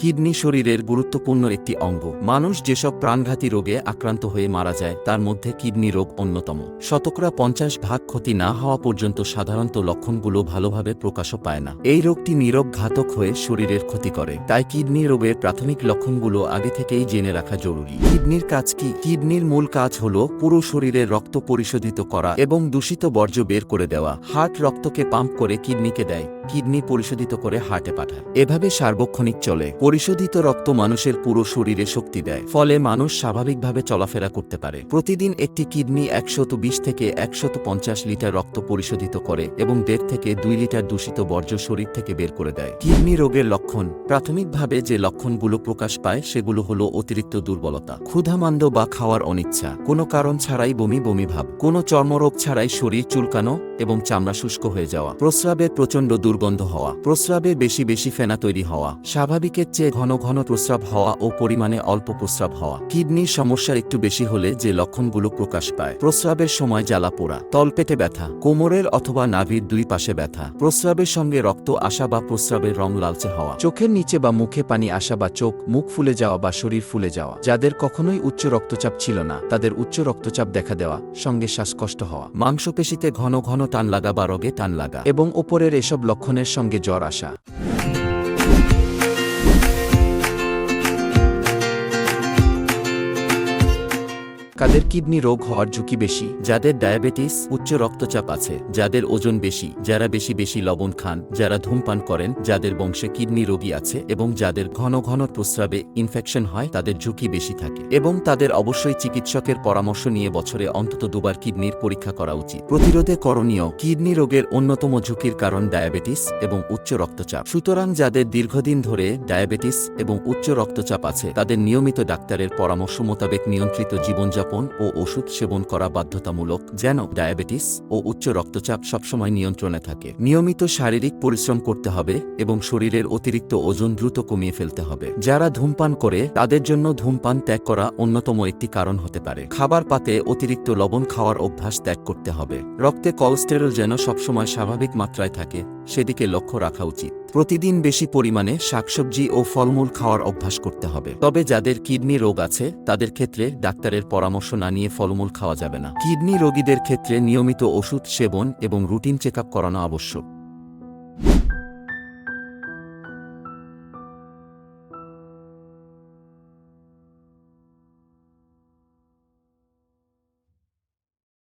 Kidney শরীরের গুরুত্বপূর্ণ একটি অঙ্গ। মানুষ যেসব প্রাণঘাতী রোগে আক্রান্ত হয়ে মারা যায়, তার মধ্যে কিডনি রোগ অন্যতম। শতকরা পঞ্চাশ ভাগ ক্ষতি না হওয়া পর্যন্ত সাধারণত লক্ষণগুলো ভালোভাবে প্রকাশও পায় না। এই রোগটি নীরব ঘাতক হয়ে শরীরের ক্ষতি করে। তাই কিডনি রোগের প্রাথমিক লক্ষণগুলো আগে থেকেই জেনে রাখা জরুরি। কিডনির কাজ কি? কিডনির মূল কাজ হল পুরো শরীরে রক্ত পরিশোধিত করা এবং দূষিত বর্জ্য বের করে দেওয়া। হার্ট রক্তকে পাম্প করে কিডনিকে দেয়। কিডনি পরিশোধিত করে হার্টে পাঠায়। এভাবে সার্বক্ষণিক চলে। পরিশোধিত রক্ত মানুষের পুরো শরীরে শক্তি দেয়, ফলে মানুষ স্বাভাবিকভাবে চলাফেরা করতে পারে। প্রতিদিন একটি কিডনি একশত থেকে একশত লিটার রক্ত পরিশোধিত করে এবং দেড় থেকে দুই লিটার দূষিত বর্জ্য শরীর থেকে বের করে দেয়। কিডনি রোগের লক্ষণ, প্রাথমিকভাবে যে লক্ষণগুলো প্রকাশ পায় সেগুলো হলো অতিরিক্ত দুর্বলতা, ক্ষুধামান্দ বা খাওয়ার অনিচ্ছা, কোনো কারণ ছাড়াই বমি বমি ভাব, কোনো চর্মরোগ ছাড়াই শরীর চুলকানো এবং চামড়া শুষ্ক হয়ে যাওয়া, প্রস্রাবের প্রচণ্ড দুর্গন্ধ হওয়া, প্রস্রাবে বেশি বেশি ফেনা তৈরি হওয়া, স্বাভাবিকের চেয়ে ঘন ঘন প্রস্রাব হওয়া ও পরিমাণে অল্প প্রস্রাব হওয়া। কিডনির সমস্যা একটু বেশি হলে যে লক্ষণগুলো প্রকাশ পায়। প্রস্রাবের সময় জ্বালা পোড়া তলপেটে ব্যথা, কোমরের অথবা নাভির দুই পাশে ব্যথা। প্রস্রাবের সঙ্গে রক্ত আসা বা প্রস্রাবের রং লালচে হওয়া। চোখের নিচে বা মুখে পানি আসা বা চোখ, মুখ ফুলে যাওয়া বা শরীর ফুলে যাওয়া। যাদের কখনোই উচ্চ রক্তচাপ ছিল না, তাদের উচ্চ রক্তচাপ দেখা দেওয়া, সঙ্গে শ্বাসকষ্ট হওয়া। মাংসপেশিতে ঘন ঘন টান লাগা বা রগে টান লাগা। এবং ওপরের এসব লক্ষণের সঙ্গে জ্বর আসা। কাদের কিডনি রোগ হওয়ার ঝুঁকি বেশি? যাদের ডায়াবেটিস, উচ্চ রক্তচাপ আছে, যাদের ওজন বেশি, যারা বেশি বেশি লবণ খান, যারা ধূমপান করেন, যাদের বংশে কিডনি রোগী আছে এবং যাদের ঘন ঘন প্রস্রাবে ইনফেকশন হয়, তাদের ঝুঁকি বেশি থাকে। এবং তাদের অবশ্যই চিকিৎসকের পরামর্শ নিয়ে বছরে অন্তত দুবার কিডনির পরীক্ষা করা উচিত। প্রতিরোধে করণীয়, কিডনি রোগের অন্যতম ঝুঁকির কারণ ডায়াবেটিস এবং উচ্চ রক্তচাপ। সুতরাং যাদের দীর্ঘদিন ধরে ডায়াবেটিস এবং উচ্চ রক্তচাপ আছে, তাদের নিয়মিত ডাক্তারের পরামর্শ মোতাবেক নিয়ন্ত্রিত জীবনযাপন ও ওষুধ সেবন করা বাধ্যতামূলক, যেন ডায়াবেটিস ও উচ্চ রক্তচাপ সবসময় নিয়ন্ত্রণে থাকে। নিয়মিত শারীরিক পরিশ্রম করতে হবে এবং শরীরের অতিরিক্ত ওজন দ্রুত কমিয়ে ফেলতে হবে। যারা ধূমপান করে, তাদের জন্য ধূমপান ত্যাগ করা অন্যতম একটি কারণ হতে পারে। খাবার পাতে অতিরিক্ত লবণ খাওয়ার অভ্যাস ত্যাগ করতে হবে। রক্তে কোলেস্টেরল যেন সবসময় স্বাভাবিক মাত্রায় থাকে, সেদিকে লক্ষ্য রাখা উচিত। প্রতিদিন বেশি পরিমাণে শাকসবজি ও ফলমূল খাওয়ার অভ্যাস করতে হবে। তবে যাদের কিডনি রোগ আছে, তাদের ক্ষেত্রে ডাক্তারের পরামর্শ না নিয়ে ফলমূল খাওয়া যাবে না। কিডনি রোগীদের ক্ষেত্রে নিয়মিত ওষুধ, সেবন এবং রুটিন চেক করানো আবশ্যক।